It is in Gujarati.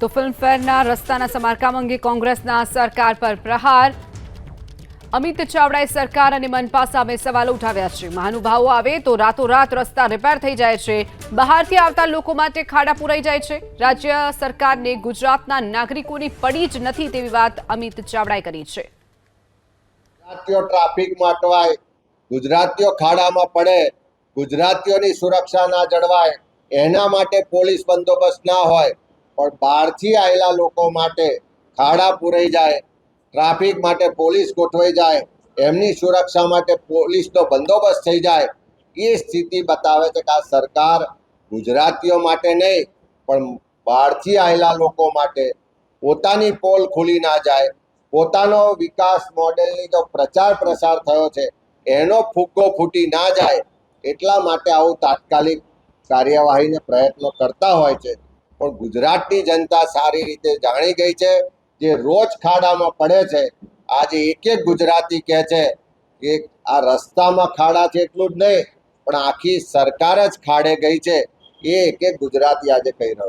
તો ફિલ્મફેરના રસ્તાના સમારકામ અંગે કોંગ્રેસના સરકાર પર પ્રહાર. અમિત ચાવડાએ સરકાર અને મનપા સામે સવાલો ઉઠાવ્યા છે. મહાનુભાવો આવે તો રાતોરાત રસ્તા રિપેર થઈ જાય છે. બહારથી આવતા લોકો માટે ખાડા પુરાઈ જાય છે. રાજ્ય સરકારને ગુજરાતના નાગરિકોની પડી જ નથી તેવી વાત અમિત ચાવડાએ કરી છે. ગુજરાતીઓ ટ્રાફિકમાં અટવાય ગુજરાતીઓ ખાડામાં પડે, ગુજરાતીઓની સુરક્ષા ના જળવાય, એના માટે પોલીસ બંદોબસ્ત ના હોય. પણ બહારથી આવેલા લોકો માટે ખાડા પૂરાઈ જાય, ટ્રાફિક માટે પોલીસ ગોઠવાઈ જાય, એમની સુરક્ષા માટે પોલીસનો બંદોબસ્ત થઈ જાય, એ સ્થિતિ બતાવે છે કે આ સરકાર ગુજરાતીઓ માટે નહીં, પણ બહારથી આવેલા લોકો માટે પોતાની પોલ ખુલી ના જાય. પોતાનો વિકાસ મોડેલની જો પ્રચાર પ્રસાર થયો છે, એનો ફુગ્ગો ફૂટી ના જાય, એટલા માટે આવું તાત્કાલિક કાર્યવાહીને પ્રયત્નો કરતા હોય છે. પણ ગુજરાતની જનતા સારી રીતે જાણી ગઈ છે. જે રોજ ખાડામાં પડે છે, આજે એક એક ગુજરાતી કહે છે કે આ રસ્તામાં ખાડા છે એટલું જ નહીં, પણ આખી સરકાર જ ખાડે ગઈ છે. એ એક એક ગુજરાતી આજે કહી રહ્યો